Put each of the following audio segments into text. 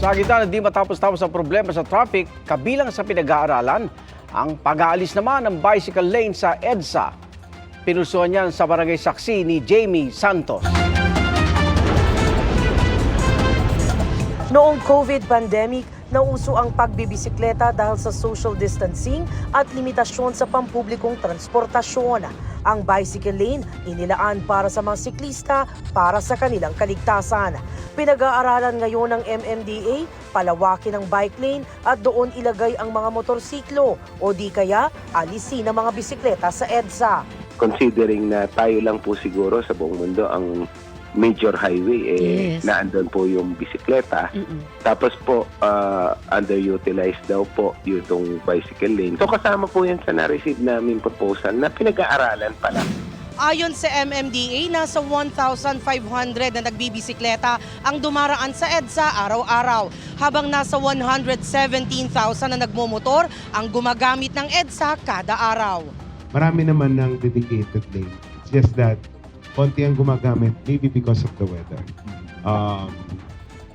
Sa gitna na di matapos-tapos ang problema sa traffic, kabilang sa pinag-aaralan, ang pag-aalis naman ng bicycle lane sa EDSA. Pinusuan yan sa barangay saksi ni Jamie Santos. Noong COVID pandemic, nauso ang pagbibisikleta dahil sa social distancing at limitasyon sa pampublikong transportasyon. Ang bicycle lane inilaan para sa mga siklista para sa kanilang kaligtasan. Pinag-aaralan ngayon ng MMDA, palawakin ang bike lane at doon ilagay ang mga motorsiklo o di kaya alisin ang mga bisikleta sa EDSA. considering na tayo lang po siguro sa buong mundo ang major highway eh Yes. na andun po yung bisikleta tapos po ah, underutilized daw po yung bicycle lane so kasama po yan sa na-receive namin proposal na pinag-aaralan pa lang Ayon sa MMDA, nasa 1,500 na nagbibisikleta ang dumaraan sa EDSA araw-araw, habang nasa 117,000 na nagmumotor ang gumagamit ng EDSA kada araw. marami naman ng dedicated lane. It's just that konti ang gumagamit maybe because of the weather. Um,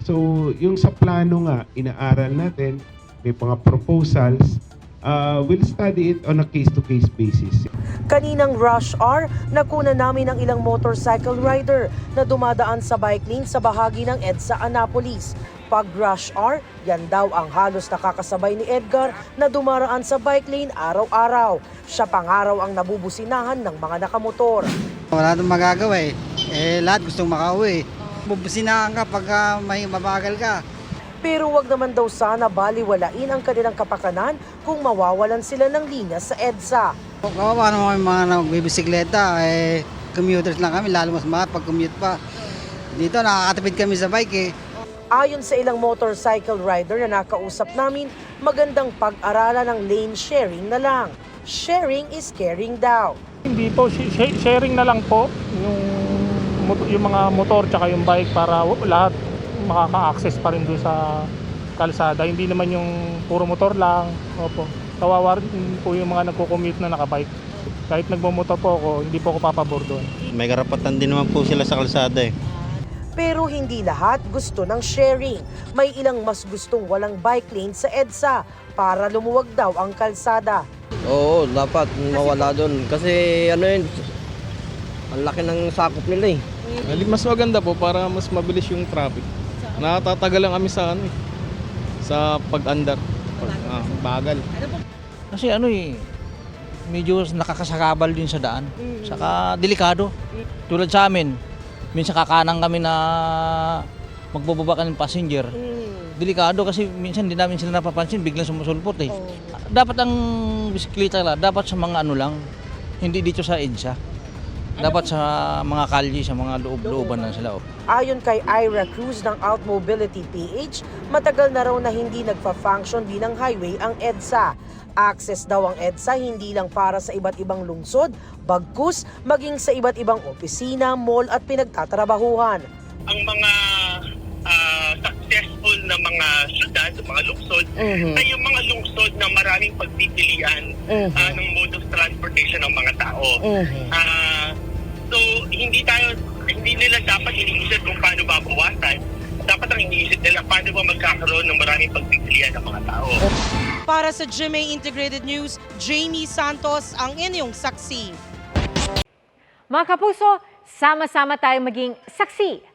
so, yung sa plano nga, inaaral natin, may mga proposals, uh, we'll study it on a case-to-case basis. Kaninang rush hour, nakuna namin ang ilang motorcycle rider na dumadaan sa bike lane sa bahagi ng EDSA Annapolis. Pag rush hour, yan daw ang halos nakakasabay ni Edgar na dumaraan sa bike lane araw-araw. Siya pangaraw ang nabubusinahan ng mga nakamotor. Wala nang magagawa eh. Eh, lahat gustong makauwi. Bubusinahan ka pag ah, may mabagal ka. Pero wag naman daw sana baliwalain ang kanilang kapakanan kung mawawalan sila ng linya sa EDSA. Kawawa naman yung mga nagbibisikleta. Eh, commuters lang kami, lalo mas mahal pag commute pa. Dito, nakakatipid kami sa bike eh. Ayon sa ilang motorcycle rider na nakausap namin, magandang pag-aralan ng lane sharing na lang. Sharing is caring daw. Hindi po, sh- sh- sharing na lang po yung, yung mga motor tsaka yung bike para lahat makaka-access pa rin doon sa kalsada. Hindi naman yung puro motor lang. Opo. Kawawa rin po yung mga nagko-commute na nakabike. Kahit nagmamotor po ako, hindi po ako papabor doon. May karapatan din naman po sila sa kalsada eh. Pero hindi lahat gusto ng sharing. May ilang mas gustong walang bike lane sa EDSA para lumuwag daw ang kalsada. Oo, dapat mawala doon. Kasi ano yun, ang laki ng sakop nila eh. Mas maganda po para mas mabilis yung traffic. Nakatatagal lang kami sa ano eh, sa pag-andar. Pag, ah, bagal. Kasi ano eh, medyo nakakasakabal din sa daan. Saka delikado. Tulad sa amin, minsan kakanan kami na magbababa ka ng passenger. Delikado kasi minsan hindi namin sila napapansin, biglang sumusulpot eh. Dapat ang bisikleta lang, dapat sa mga ano lang, hindi dito sa EDSA. Dapat sa mga kalye, sa mga loob-looban lang sila. oh. Ayon kay Ira Cruz ng Out Mobility PH, matagal na raw na hindi nagfa-function bilang highway ang EDSA. Access daw ang EDSA hindi lang para sa iba't ibang lungsod, bagkus maging sa iba't ibang opisina, mall at pinagtatrabahuhan. ang mga ah, successful na mga syudad, mga lungsod, ay yung mga lungsod na maraming pagpipilian ah, ng mode of transportation ng mga tao. Ah, so, hindi tayo, hindi nila dapat iniisip kung paano babawasan. Dapat ang iniisip nila paano ba magkakaroon ng maraming pagpipilian ng mga tao. Para sa GMA Integrated News, Jamie Santos ang inyong saksi. Mga kapuso, sama-sama tayong maging saksi.